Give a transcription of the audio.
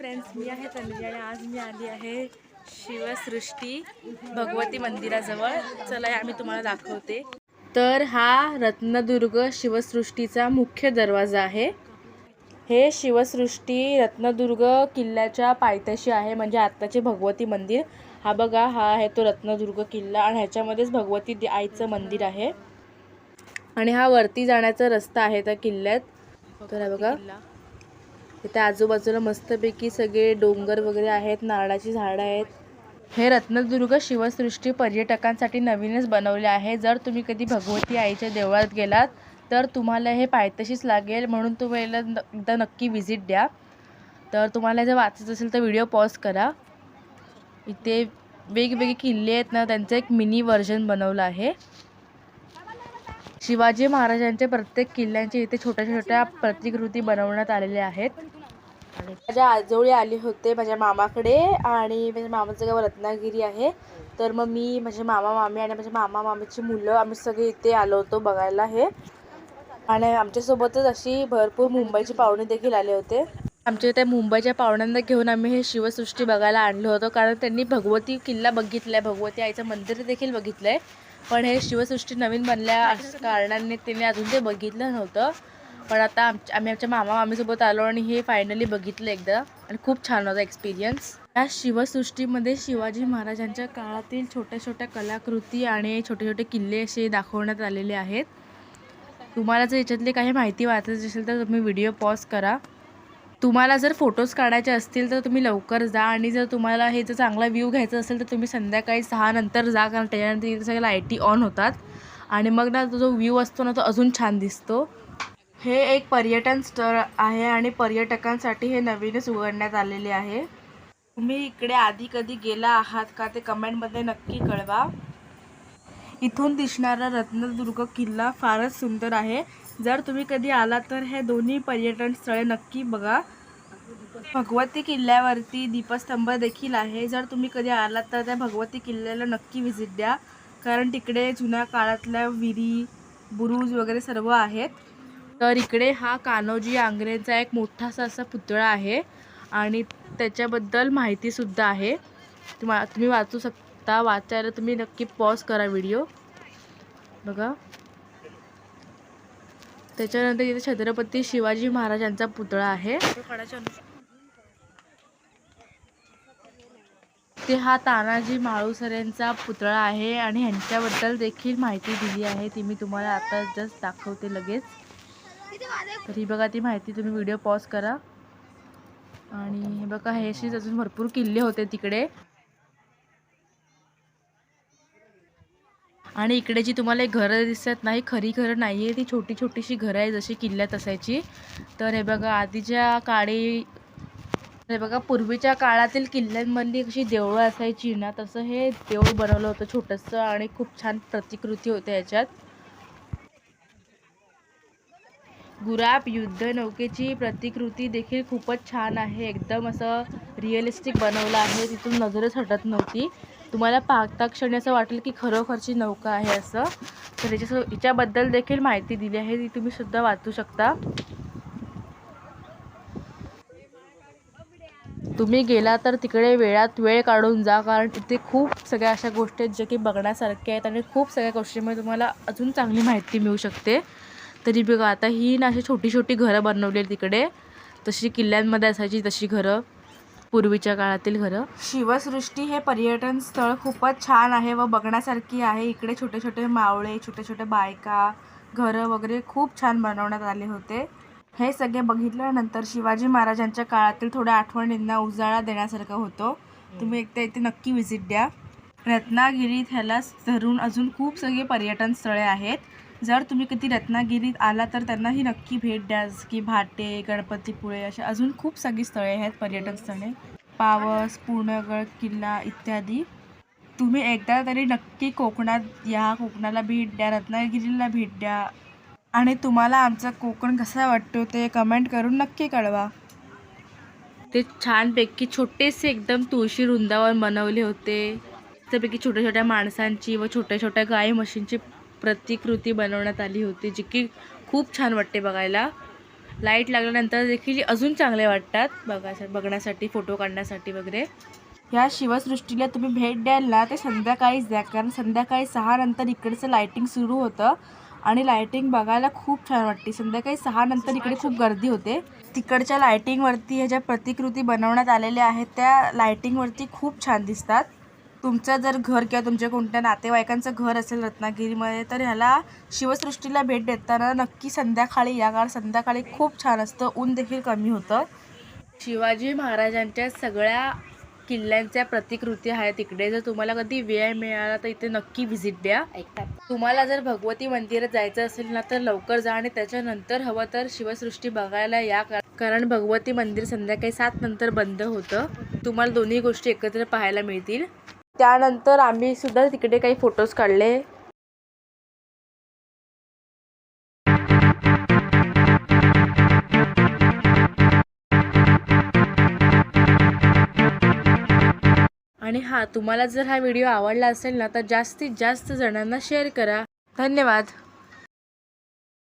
Friends मी आहे तन्वी आणि आज मी आली आहे शिवसृष्टी भगवती मंदिराजवळ. चला आम्ही तुम्हाला दाखवते. तर हा रत्नदुर्ग शिवसृष्टीचा मुख्य दरवाजा आहे. हे शिवसृष्टी रत्नदुर्ग किल्ल्याच्या पायथ्याशी आहे म्हणजे आत्ताचे भगवती मंदिर. हा बघा हा आहे तो रत्नदुर्ग किल्ला आणि ह्याच्यामध्येच भगवती आईचं मंदिर आहे. आणि हा वरती जाण्याचा रस्ता आहे त्या किल्ल्यात. तर हा बघा. इथे आजूबाजूला मस्तपैकी सगळे डोंगर वगैरे आहेत नारळाची झाडं आहेत. हे रत्नदुर्ग शिवसृष्टी पर्यटकांसाठी नवीनच बनवले आहे. जर तुम्ही कधी भगवती आईच्या देवळात गेलात तर तुम्हाला हे पायतशीच लागेल म्हणून तुम्ही न- एकदा नक्की व्हिजिट द्या. तर तुम्हाला जर वाचायचं असेल तर व्हिडिओ पॉज करा. इथे वेगवेगळे किल्ले आहेत ना त्यांचं एक मिनी व्हर्जन बनवलं आहे. शिवाजी महाराजांच्या प्रत्येक किल्ल्यांच्या इथे छोट्या छोट्या प्रतिकृती बनवण्यात आलेल्या आहेत. आणि माझ्या आजोळी आले होते माझ्या मामाकडे आणि माझ्या मामाचं गाव रत्नागिरी आहे. तर मग मी माझे मामा मामी आणि माझ्या मामा मामीची मुलं आम्ही सगळे इथे आलो होतो बघायला हे. आणि आमच्यासोबतच अशी भरपूर मुंबईची पाहुणे देखील आले होते. आमच्या इथे मुंबईच्या पाहुण्यांना घेऊन आम्ही हे शिवसृष्टी बघायला आणलं होतं. कारण त्यांनी भगवती किल्ला बघितला आहे भगवती आईचं मंदिर देखील बघितलं आहे पण हे शिवसृष्टी नवीन बनल्या कारणाने त्यांनी अजून ते बघितलं नव्हतं. पण आता आमच्या आम्ही आमच्या मामा मामीसोबत आलो आणि हे फायनली बघितलं एकदा. आणि खूप छान होता एक्सपिरियन्स या शिवसृष्टीमध्ये शिवाजी महाराजांच्या काळातील छोट्या छोट्या कलाकृती आणि छोटे छोटे किल्ले असे दाखवण्यात आलेले आहेत. तुम्हाला जर याच्यातली काही माहिती वाचायची असेल तर तुम्ही व्हिडिओ पॉज करा. तुम्हाला जर फोटोज काढायचे असतील तर तुम्ही लवकर जा आणि जर तुम्हाला हे जर चांगला व्ह्यू घ्यायचा असेल तर तुम्ही संध्याकाळी सहा नंतर जा कारण त्याच्यानंतर सगळ्या लाईटी ऑन होतात. आणि मग ना तो जो व्ह्यू असतो ना तो अजून छान दिसतो. हे एक पर्यटन स्थळ आहे आणि पर्यटकांसाठी हे नवीनच उघडण्यात आलेले आहे. तुम्ही इकडे आधी कधी गेला आहात का ते कमेंटमध्ये नक्की कळवा. इथून दिसणारा रत्नदुर्ग किल्ला फारच सुंदर आहे. जर तुम्ही कधी आला तर हे दोन्ही पर्यटन स्थळे नक्की बघा. भगवती किल्ल्यावरती दीपस्तंभ देखील आहे. जर तुम्ही कधी आलात तर त्या भगवती किल्ल्याला नक्की व्हिजिट द्या. कारण तिकडे जुन्या काळातल्या विहिरी बुरुज वगैरे सर्व आहेत. तर इकडे हा कान्होजी आंग्रेचा एक मोठासा असा पुतळा आहे आणि त्याच्याबद्दल माहितीसुद्धा आहे. तुम्हा तुम्ही वाचू शकता वाचायला तुम्ही नक्की पॉज करा व्हिडिओ बघा. त्याच्यानंतर इथे छत्रपती शिवाजी महाराजांचा पुतळा आहे. ते हा तानाजी माळुसरेंचा पुतळा आहे आणि ह्यांच्याबद्दल देखील माहिती दिली आहे. ती मी तुम्हाला आता जस्ट दाखवते लगेच. तर ही बघा ती माहिती तुम्ही व्हिडिओ पॉज करा. आणि हे बघा हे अशीच अजून भरपूर किल्ले होते तिकडे. आणि इकडे जी तुम्हाला एक घरं दिसत नाही खरी घरं नाही आहे ती छोटी छोटीशी घरं आहे जशी किल्ल्यात असायची. तर हे बघा आधीच्या काळी हे बघा पूर्वीच्या काळातील किल्ल्यांमधली कशी देवळं असायची ना तसं हे देऊळ बनवलं होतं छोटंसं आणि खूप छान प्रतिकृती होत्या याच्यात गुराब युद्ध नौकेची प्रतिकृती देखील खूपच छान आहे. एकदम असं रिअलिस्टिक बनवलं आहे. तिथून नजरच हटत नव्हती. तुम्हाला पाहता क्षणी असं वाटेल की खरोखरची नौका आहे असं. तर याच्या याच्याबद्दल देखील माहिती दिली आहे. ती तुम्ही सुद्धा वाचू शकता. तुम्ही गेला तर तिकडे वेळात वेळ काढून जा. कारण तिथे खूप सगळ्या अशा गोष्टी आहेत ज्या की बघण्यासारख्या आहेत आणि खूप सगळ्या गोष्टींमुळे तुम्हाला अजून चांगली माहिती मिळू शकते. तरी बघा आता ही ना अशी छोटी छोटी घरं बनवली आहेत तिकडे. तशी किल्ल्यांमध्ये असायची तशी घरं. पूर्वीच्या काळातील घरं. शिवसृष्टी हे पर्यटन स्थळ खूपच छान आहे व बघण्यासारखी आहे. इकडे छोटे छोटे मावळे छोटे छोटे बायका घरं वगैरे खूप छान बनवण्यात आले होते. हे सगळे बघितल्यानंतर शिवाजी महाराजांच्या काळातील थोड्या आठवणींना उजाळा देण्यासारखं होतो. तुम्ही एकदा इथे नक्की व्हिजिट द्या. रत्नागिरीत ह्याला धरून अजून खूप सगळे पर्यटन स्थळे आहेत. जर तुम्ही कधी रत्नागिरीत आला तर त्यांनाही नक्की भेट द्या की भाटे गणपतीपुळे अशा अजून खूप सगळी स्थळे आहेत पर्यटन स्थळे. पावस पूर्णगड किल्ला इत्यादी. तुम्ही एकदा तरी नक्की कोकणात या कोकणाला भेट द्या रत्नागिरीला भेट द्या. आणि तुम्हाला आमचा कोकण कसा वाटतो ते कमेंट करून नक्की कळवा. ते छानपैकी छोटेसे एकदम तुळशी वृंदावन बनवले होते. त्यापैकी छोट्या छोट्या माणसांची व छोट्या छोट्या गाई म्हशींची प्रतिकृती बनवण्यात आली होती जी की खूप छान वाटते बघायला. लाइट लागल्यानंतर देखील अजून चांगले वाटतात बघा बघण्यासाठी फोटो काढण्यासाठी वगैरे. ह्या शिवसृष्टीला तुम्ही भेट द्याल ना ते संध्याकाळीच द्या कारण संध्याकाळी सहा नंतर इकडचं लायटिंग सुरू होतं आणि लायटिंग बघायला खूप छान वाटते. संध्याकाळी सहा नंतर इकडे खूप गर्दी होते. तिकडच्या लायटिंगवरती ह्या ज्या प्रतिकृती बनवण्यात आलेल्या आहेत त्या लायटिंगवरती खूप छान दिसतात. तुमचं जर घर किंवा तुमच्या कोणत्या नातेवाईकांचं घर असेल रत्नागिरीमध्ये तर ह्याला शिवसृष्टीला भेट देताना नक्की संध्याकाळी या काळ संध्याकाळी खूप छान असतं. ऊन देखील कमी होतं. शिवाजी महाराजांच्या सगळ्या किल्ल्यांच्या प्रतिकृती आहेत तिकडे जर तुम्हाला कधी वेळ मिळाला तर इथे नक्की व्हिजिट द्या. तुम्हाला जर भगवती मंदिरात जायचं असेल ना तर लवकर जा आणि त्याच्यानंतर हवं तर शिवसृष्टी बघायला या कारण भगवती मंदिर संध्याकाळी सात नंतर बंद होतं. तुम्हाला दोन्ही गोष्टी एकत्र पाहायला मिळतील. त्यानंतर आम्ही सुद्धा तिकडे काही फोटोज काढले. आणि हा तुम्हाला जर हा व्हिडिओ आवडला असेल ना तर जास्तीत जास्त जणांना शेअर करा. धन्यवाद.